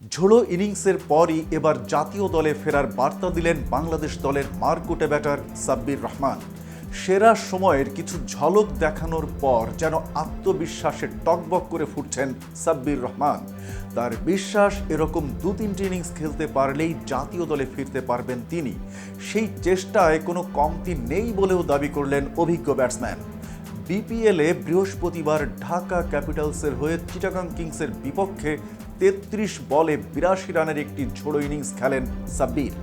ঝোড়ো ইনিংসের পরই এবার জাতীয় দলে ফেরার বার্তা দিলেন বাংলাদেশ দলের মারকুটে ব্যাটার সাব্বির রহমান। সেরা সময়ের কিছু ঝলক দেখানোর পর যেন আত্মবিশ্বাসে টকবক করে ফুটছেন সাব্বির রহমান। তার বিশ্বাস, এরকম দু তিনটি ইনিংস খেলতে পারলেই জাতীয় দলে ফিরতে পারবেন তিনি। সেই চেষ্টায় কোনো কমতি নেই বলেও দাবি করলেন অভিজ্ঞ ব্যাটসম্যান। বিপিএলে বৃহস্পতিবার ঢাকা ক্যাপিটালসের হয়ে চিটাগাং কিংসের বিপক্ষে তেত্রিশ বলে বিরাশি রানের একটি ঝোড়ো ইনিংস খেলেন সাব্বির।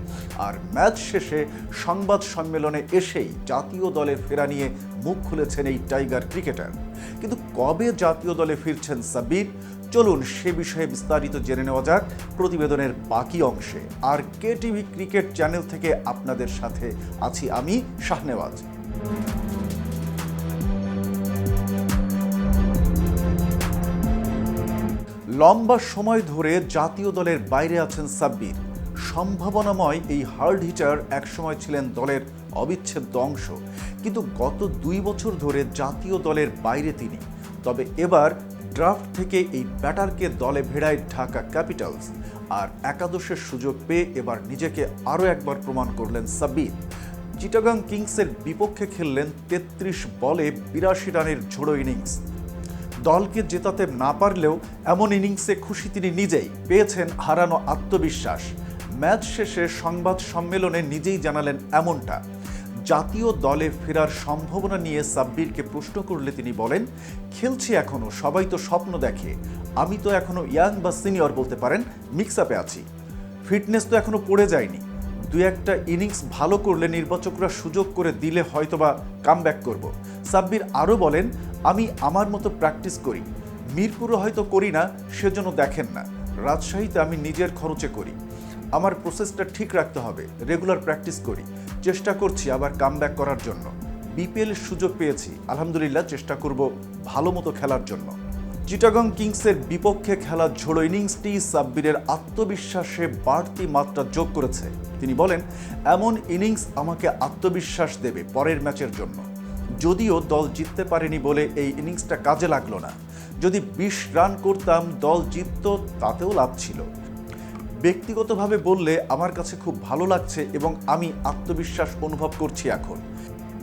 আর ম্যাচ শেষে সংবাদ সম্মেলনে এসেই জাতীয় দলে ফেরা নিয়ে মুখ খুলেছেন এই টাইগার ক্রিকেটার। কিন্তু কবে জাতীয় দলে ফিরছেন সাব্বির? চলুন সে বিষয়ে বিস্তারিত জেনে নেওয়া যাক প্রতিবেদনের বাকি অংশে। আর কে টিভি ক্রিকেট চ্যানেল থেকে আপনাদের সাথে আছি আমি শাহনেওয়াজ। লম্বা সময় ধরে জাতীয় দলের বাইরে আছেন সাব্বির। সম্ভাবনাময় এই হার্ড হিটার একসময় ছিলেন দলের অবিচ্ছেদ্য অংশ। কিন্তু গত দুই বছর ধরে জাতীয় দলের বাইরে তিনি। তবে এবার ড্রাফট থেকে এই ব্যাটারকে দলে ভেড়ায় ঢাকা ক্যাপিটালস। আর একাদশের সুযোগ পেয়ে এবার নিজেকে আরও একবার প্রমাণ করলেন সাব্বির। চিটাগাং কিংসের বিপক্ষে খেললেন তেত্রিশ বলে বিরাশি রানের ঝোড়ো ইনিংস। দলকে জেতাতে না পারলেও এমন ইনিংসে খুশি তিনি নিজেই। পেয়েছেন হারানো আত্মবিশ্বাস। ম্যাচ শেষে সংবাদ সম্মেলনে নিজেই জানালেন এমনটা। জাতীয় দলে ফেরার সম্ভাবনা নিয়ে সাব্বিরকে প্রশ্ন করলে তিনি বলেন, খেলছি এখনও, সবাই তো স্বপ্ন দেখে। আমি তো এখনও ইয়াং বা সিনিয়র বলতে পারেন মিক্স আপে আছি। ফিটনেস তো এখনও পড়ে যায়নি। দু একটা ইনিংস ভালো করলে নির্বাচকরা সুযোগ করে দিলে হয়তোবা কাম ব্যাক করব। সাব্বির আরও বলেন আমি আমার মতো প্র্যাকটিস করি। মিরপুরে হয়তো করি না, সেজন্য দেখেন না। রাজশাহীতে আমি নিজের খরচে করি। আমার প্রসেসটা ঠিক রাখতে হবে রেগুলার প্র্যাকটিস করি। চেষ্টা করছি আবার কাম করার জন্য। বিপিএল সুযোগ পেয়েছি, আলহামদুলিল্লাহ চেষ্টা করব ভালো মতো খেলার জন্য। চিটাগং কিংসের বিপক্ষে খেলা ঝোড়ো ইনিংসটি সাব্বিরের আত্মবিশ্বাসে বাড়তি মাত্রা যোগ করেছে। তিনি বলেন, এমন ইনিংস আমাকে আত্মবিশ্বাস দেবে পরের ম্যাচের জন্য। যদিও দল জিততে পারেনি বলে এই ইনিংসটা কাজে লাগল না। যদি বিশ রান করতাম, দল জিতত, তাতেও লাভ ছিল। ব্যক্তিগতভাবে বললে আমার কাছে খুব ভালো লাগছে এবং আমি আত্মবিশ্বাস অনুভব করছি এখন।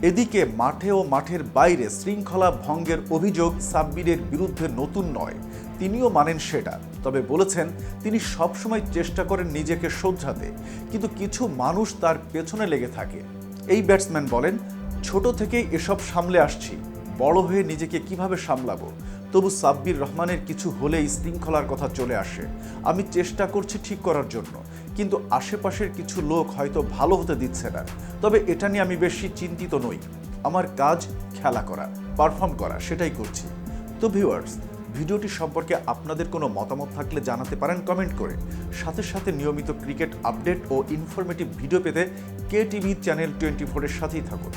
এদিকে মাঠে ও মাঠের বাইরে শৃঙ্খলা ভঙ্গের অভিযোগ সাব্বিরের বিরুদ্ধে নতুন নয়। তিনিও মানেন সেটা। তবে বলেছেন, তিনি সবসময় চেষ্টা করেন নিজেকে শোধরাতে। কিন্তু কিছু মানুষ তার পেছনে লেগে থাকে। এই ব্যাটসম্যান বলেন ছোট থেকেই এসব সামলে আসছি। বড় হয়ে নিজেকে কীভাবে সামলাবো? তবু সাব্বির রহমানের কিছু হলেই শৃঙ্খলার কথা চলে আসে। আমি চেষ্টা করছি ঠিক করার জন্য। কিন্তু আশেপাশের কিছু লোক হয়তো ভালো হতে দিচ্ছে না। তবে এটা নিয়ে আমি বেশি চিন্তিত নই। আমার কাজ খেলা করা, পারফর্ম করা, সেটাই করছি। তো ভিউয়ার্স, ভিডিওটি সম্পর্কে আপনাদের কোনো মতামত থাকলে জানাতে পারেন কমেন্ট করে। সাথে সাথে নিয়মিত ক্রিকেট আপডেট ও ইনফরমেটিভ ভিডিও পেতে কে টিভি চ্যানেল টোয়েন্টি ফোরের সাথেই থাকুন।